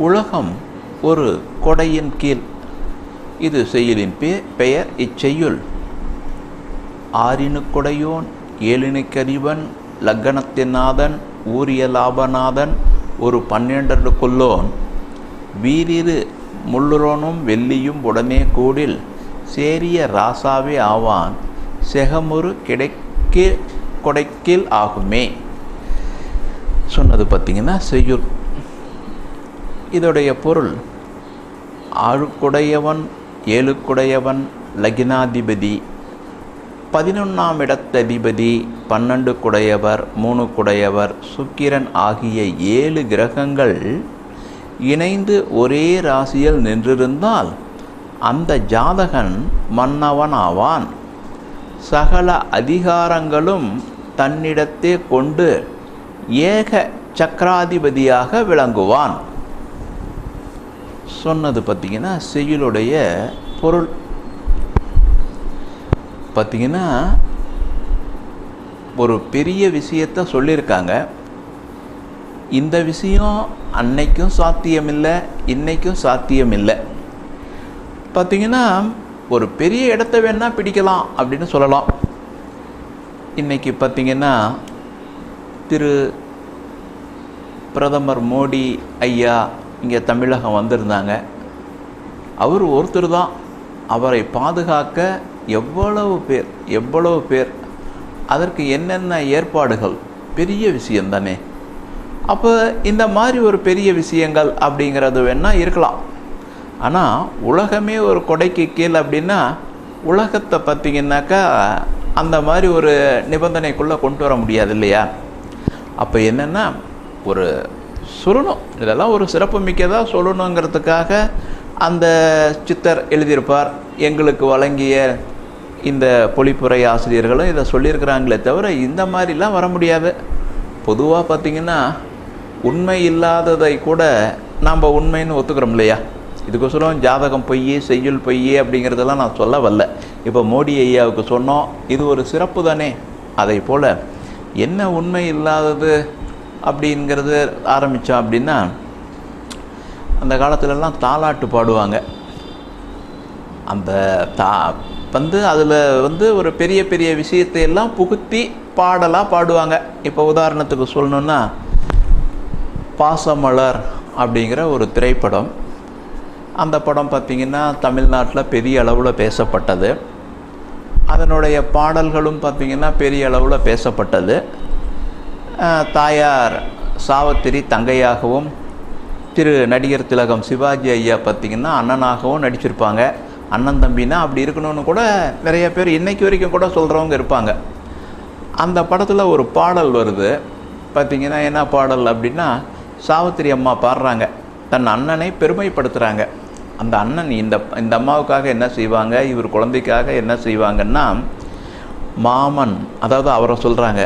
உலகம் ஒரு கொடையின் கீழ். இது செய்யுளின் பே பெயர் இச்செய்யுள். ஆறினு கொடையோன் ஏழினுக்கறிவன் லக்கணத்தினாதன் ஊரிய லாபநாதன் ஒரு பன்னெண்டருக்குள்ளோன் வீரிரு முள்ளுரோனும் வெள்ளியும் உடனே கூடில். சேரிய ராசாவே ஆவான். செகமுறு கிடைக்கு கொடைக்கில் ஆகுமே. சொன்னது பார்த்தீங்கன்னா செய்யுள். இதோடைய பொருள் ஆழுக்குடையவன் ஏழுக்குடையவன் லக்னாதிபதி பதினொன்றாம் இடத்ததிபதி பன்னெண்டு குடையவர் மூணு குடையவர் சுக்கிரன் ஆகிய ஏழு கிரகங்கள் இணைந்து ஒரே ராசியில் நின்றிருந்தால் அந்த ஜாதகன் மன்னவன் ஆவான் சகல அதிகாரங்களும் தன்னிடத்தே கொண்டு ஏக சக்கராதிபதியாக விளங்குவான். சொன்னது பார்த்தீங்கன்னா செய்யுளுடைய பொருள். பார்த்தீங்கன்னா ஒரு பெரிய விஷயத்த சொல்லியிருக்காங்க. இந்த விஷயம் அன்னைக்கும் சாத்தியமில்லை இன்னைக்கும் சாத்தியமில்லை. பார்த்தீங்கன்னா ஒரு பெரிய இடத்த வேணால் பிடிக்கலாம் அப்படின்னு சொல்லலாம். இன்னைக்கு பார்த்தீங்கன்னா திரு பிரதமர் மோடி ஐயா இங்கே தமிழகம் வந்திருந்தாங்க. அவர் ஒருத்தர் தான். அவரை பாதுகாக்க எவ்வளவு பேர் எவ்வளவு பேர் அதற்கு என்னென்ன ஏற்பாடுகள் பெரிய விஷயம் தானே. அப்போ இந்த மாதிரி ஒரு பெரிய விஷயங்கள் அப்படிங்கிறது வேணால் இருக்கலாம். ஆனால் உலகமே ஒரு கொடைக்கு கீழே அப்படின்னா உலகத்தை பார்த்திங்கனாக்கா அந்த மாதிரி ஒரு நிபந்தனைக்குள்ளே கொண்டு வர முடியாது இல்லையா? அப்போ என்னென்னா ஒரு சொல்லணும். இதெல்லாம் ஒரு சிறப்பு மிக்கதாக சொல்லணுங்கிறதுக்காக அந்த சித்தர் எழுதியிருப்பார். எங்களுக்கு வழங்கிய இந்த பொழிப்புரை ஆசிரியர்களும் இதை சொல்லியிருக்கிறாங்களே தவிர இந்த மாதிரிலாம் வர முடியாது. பொதுவாக பார்த்திங்கன்னா உண்மை இல்லாததை கூட நாம் உண்மைன்னு ஒத்துக்கிறோம் இல்லையா? இதுக்கோசரம் ஜாதகம் பொய் செய்யுள் பொய் அப்படிங்கிறதெல்லாம் நான் சொல்ல வரல இப்போ மோடி ஐயாவுக்கு சொன்னோம் இது ஒரு சிறப்பு தானே? அதை போல் என்ன உண்மை இல்லாதது அப்படிங்கிறது ஆரம்பித்தோம் அப்படின்னா அந்த காலத்துலலாம் தாலாட்டு பாடுவாங்க. அந்த தா வந்து அதில் வந்து ஒரு பெரிய பெரிய விஷயத்தை எல்லாம் புகுத்தி பாடலாக பாடுவாங்க. இப்போ உதாரணத்துக்கு சொல்லணுன்னா பாசமலர் அப்படிங்கிற ஒரு திரைப்படம். அந்த படம் பார்த்திங்கன்னா தமிழ்நாட்டில் பெரிய அளவில் பேசப்பட்டது. அதனுடைய பாடல்களும் பார்த்திங்கன்னா பெரிய அளவில் பேசப்பட்டது. தாயார் சாவத்திரி தங்கையாகவும் திரு நடிகர் திலகம் சிவாஜி ஐயா பார்த்திங்கன்னா அண்ணனாகவும் நடிச்சிருப்பாங்க. அண்ணன் தம்பினா அப்படி இருக்கணும்னு கூட நிறைய பேர் இன்றைக்கு வரைக்கும் கூட சொல்கிறவங்க இருப்பாங்க. அந்த படத்தில் ஒரு பாடல் வருது. பார்த்திங்கன்னா என்ன பாடல் அப்படின்னா சாவித்திரி அம்மா பாடுறாங்க. தன் அண்ணனை பெருமைப்படுத்துகிறாங்க அந்த அண்ணன் இந்த இந்த அம்மாவுக்காக என்ன செய்வாங்க? இவர் குழந்தைக்காக என்ன செய்வாங்கன்னா மாமன் அதாவது அவரை சொல்கிறாங்க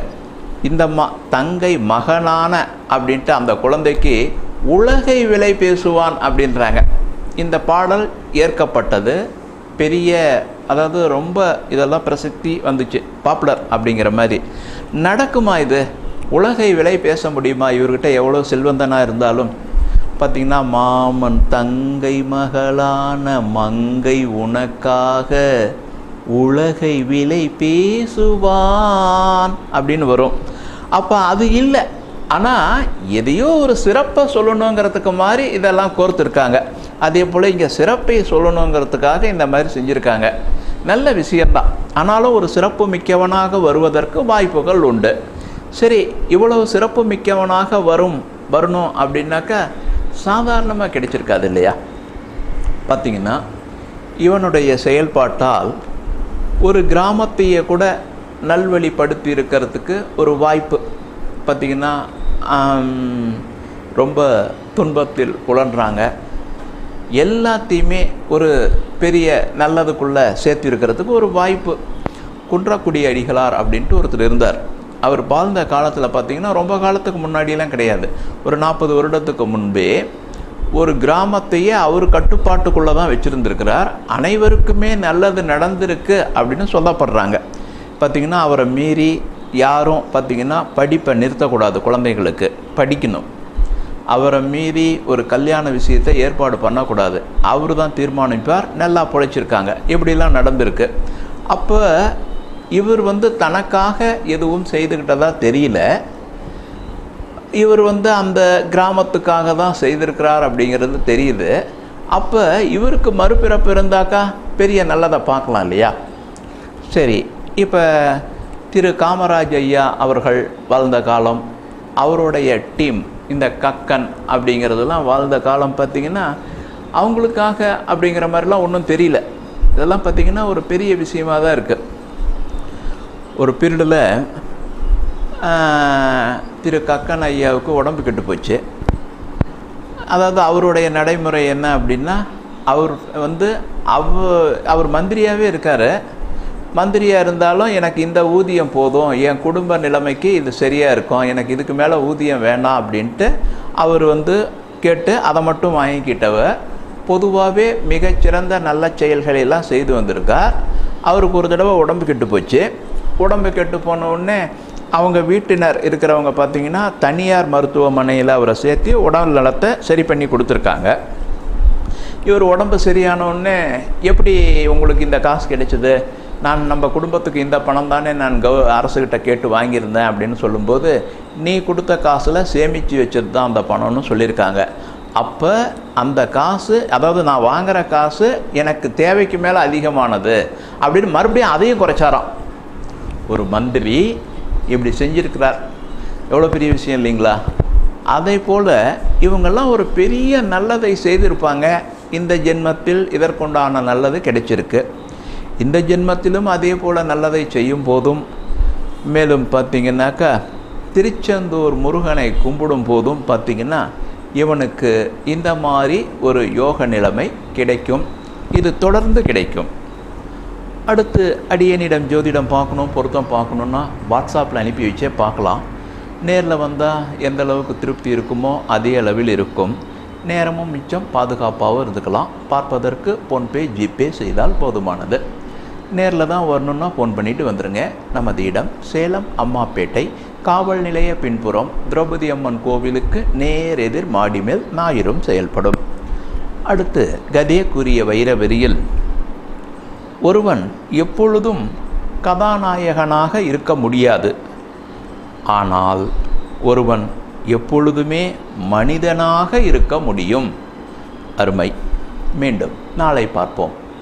இந்த மா தங்கை மகனான அப்படின்ட்டு அந்த குழந்தைக்கு உலகை விலை பேசுவான் அப்படின்றாங்க. இந்த பாடல் ஏற்கப்பட்டது. பெரிய அதாவது ரொம்ப இதெல்லாம் பிரசித்தி வந்துச்சு. பாப்புலர் அப்படிங்கிற மாதிரி. நடக்குமா இது? உலகை விலை பேச முடியுமா? இவர்கிட்ட எவ்வளோ செல்வந்தனாக இருந்தாலும். பார்த்திங்கன்னா மாமன் தங்கை மகளான மங்கை உனக்காக உலகை விலை பேசுவான் அப்படின்னு வரும். அப்போ அது இல்லை. ஆனால் எதையோ ஒரு சிறப்பை சொல்லணுங்கிறதுக்கு மாதிரி இதெல்லாம் கோர்த்துருக்காங்க. அதே போல் இங்கே சிறப்பை சொல்லணுங்கிறதுக்காக இந்த மாதிரி செஞ்சுருக்காங்க. நல்ல விஷயந்தான் ஆனாலும் ஒரு சிறப்பு மிக்கவனாக வருவதற்கு வாய்ப்புகள் உண்டு. சரி இவ்வளவு சிறப்பு மிக்கவனாக வரும் வரணும் அப்படின்னாக்கா சாதாரணமாக கிடைச்சிருக்காது இல்லையா? பார்த்திங்கன்னா இவனுடைய செயல்பாட்டால் ஒரு கிராமத்தையே கூட நல்வழிப்படுத்தி இருக்கிறதுக்கு ஒரு வாய்ப்பு. பார்த்திங்கன்னா ரொம்ப துன்பத்தில் புலன்றாங்க எல்லாத்தையுமே ஒரு பெரிய நல்லதுக்குள்ளே சேர்த்திருக்கிறதுக்கு ஒரு வாய்ப்பு. குன்றக்குடி அடிகளார் அப்படின்ட்டு ஒருத்தர் இருந்தார். அவர் வாழ்ந்த காலத்தில் பார்த்தீங்கன்னா ரொம்ப காலத்துக்கு முன்னாடியெல்லாம் கிடையாது. ஒரு நாற்பது வருடத்துக்கு முன்பே ஒரு கிராமத்தையே அவர் கட்டுப்பாட்டுக்குள்ளே தான் வச்சுருந்துருக்கிறார். அனைவருக்குமே நல்லது நடந்திருக்கு அப்படின்னு சொல்லப்படுறாங்க. பார்த்திங்கன்னா அவரை மீறி யாரும் பார்த்திங்கன்னா படிப்பை நிறுத்தக்கூடாது குழந்தைகளுக்கு. படிக்கணும். அவரை மீறி ஒரு கல்யாண விஷயத்தை ஏற்பாடு பண்ணக்கூடாது. அவர் தான் தீர்மானிப்பார் நல்லா பிழைச்சிருக்காங்க. இப்படிலாம் நடந்திருக்கு. அப்போ இவர் வந்து தனக்காக எதுவும் செய்துக்கிட்டதா தெரியல. இவர் வந்து அந்த கிராமத்துக்காக தான் செய்திருக்கிறார் அப்படிங்கிறது தெரியுது. அப்போ இவருக்கு மறுபிறப்பு இருந்தாக்கா பெரிய நல்லதை பார்க்கலாம் இல்லையா? சரி இப்போ திரு காமராஜ் ஐயா அவர்கள் வாழ்ந்த காலம் அவருடைய டீம் இந்த கக்கன் அப்படிங்கிறதெல்லாம் வாழ்ந்த காலம் பார்த்திங்கன்னா அவங்களுக்காக அப்படிங்கிற மாதிரிலாம் ஒன்றும் தெரியல. இதெல்லாம் பார்த்திங்கன்னா ஒரு பெரிய விஷயமாக தான் இருக்குது ஒரு பீரியடில் திரு கக்கன் ஐயாவுக்கு உடம்பு கெட்டு போச்சு. அதாவது அவருடைய நடைமுறை என்ன அப்படின்னா அவர் வந்து அவ அவர் மந்திரியாகவே இருக்கார். மந்திரியாக இருந்தாலும் எனக்கு இந்த ஊதியம் போதும் என் குடும்ப நிலைமைக்கு இது சரியாக இருக்கும் எனக்கு இதுக்கு மேலே ஊதியம் வேணாம் அப்படின்ட்டு அவர் வந்து கேட்டு அதை மட்டும் வாங்கிக்கிட்டவர். பொதுவாகவே மிகச்சிறந்த நல்ல செயல்களை எல்லாம் செய்து வந்திருக்கார். அவருக்கு ஒரு தடவை உடம்பு கெட்டு போச்சு. உடம்பு கெட்டு போன உடனே அவங்க வீட்டினர் இருக்கிறவங்க பார்த்தீங்கன்னா தனியார் மருத்துவமனையில் அவரை சேர்த்து உடல் நலத்தை சரி பண்ணி கொடுத்துருக்காங்க. இவர் உடம்பு சரியான உடனே எப்படி உங்களுக்கு இந்த காசு கிடைச்சது? நான் நம்ம குடும்பத்துக்கு இந்த பணம் தானே நான் கவ அரசுக்கிட்ட கேட்டு வாங்கியிருந்தேன் அப்படின்னு சொல்லும்போது நீ கொடுத்த காசில் சேமித்து வச்சது தான் அந்த பணம்னு சொல்லியிருக்காங்க. அப்போ அந்த காசு அதாவது நான் வாங்குகிற காசு எனக்கு தேவைக்கு மேலே அதிகமானது. அப்படின்னு மறுபடியும் அதையும் குறைச்சாராம். ஒரு மந்திரி இப்படி செஞ்சிருக்கிறார். எவ்வளோ பெரிய விஷயம் இல்லைங்களா? அதே போல் இவங்கெல்லாம் ஒரு பெரிய நல்லதை செய்திருப்பாங்க. இந்த ஜென்மத்தில் இதற்குண்டான நல்லது கிடைச்சிருக்கு. இந்த ஜென்மத்திலும் அதே போல் நல்லதை செய்யும் போதும். மேலும் பார்த்திங்கனாக்கா திருச்செந்தூர் முருகனை கும்பிடும் போதும் பார்த்திங்கன்னா இவனுக்கு இந்த மாதிரி ஒரு யோக நிலைமை கிடைக்கும். இது தொடர்ந்து கிடைக்கும். அடுத்து அடியனிடம் ஜோதிடம் பார்க்கணும் பொருத்தம் பார்க்கணுன்னா வாட்ஸ்அப்பில் அனுப்பி வச்சே பார்க்கலாம். நேரில் வந்தால் எந்த அளவுக்கு திருப்தி இருக்குமோ அதே அளவில் இருக்கும். நேரமும் மிச்சம் பாதுகாப்பாகவும் இருந்துக்கலாம். பார்ப்பதற்கு ஃபோன்பே ஜிபே செய்தால் போதுமானது. நேரில் தான் வரணுன்னா ஃபோன் பண்ணிவிட்டு வந்துடுங்க நமது இடம் சேலம் அம்மாப்பேட்டை காவல் நிலைய பின்புறம் திரௌபதி அம்மன் கோவிலுக்கு நேர் எதிர் மாடி மேல் ஞாயிறும் செயல்படும். அடுத்து கதேக்குரிய வைரவெறியில். ஒருவன் எப்பொழுதும் கதாநாயகனாக இருக்க முடியாது. ஆனால் ஒருவன் எப்பொழுதுமே மனிதனாக இருக்க முடியும். அருமை. மீண்டும் நாளை பார்ப்போம்.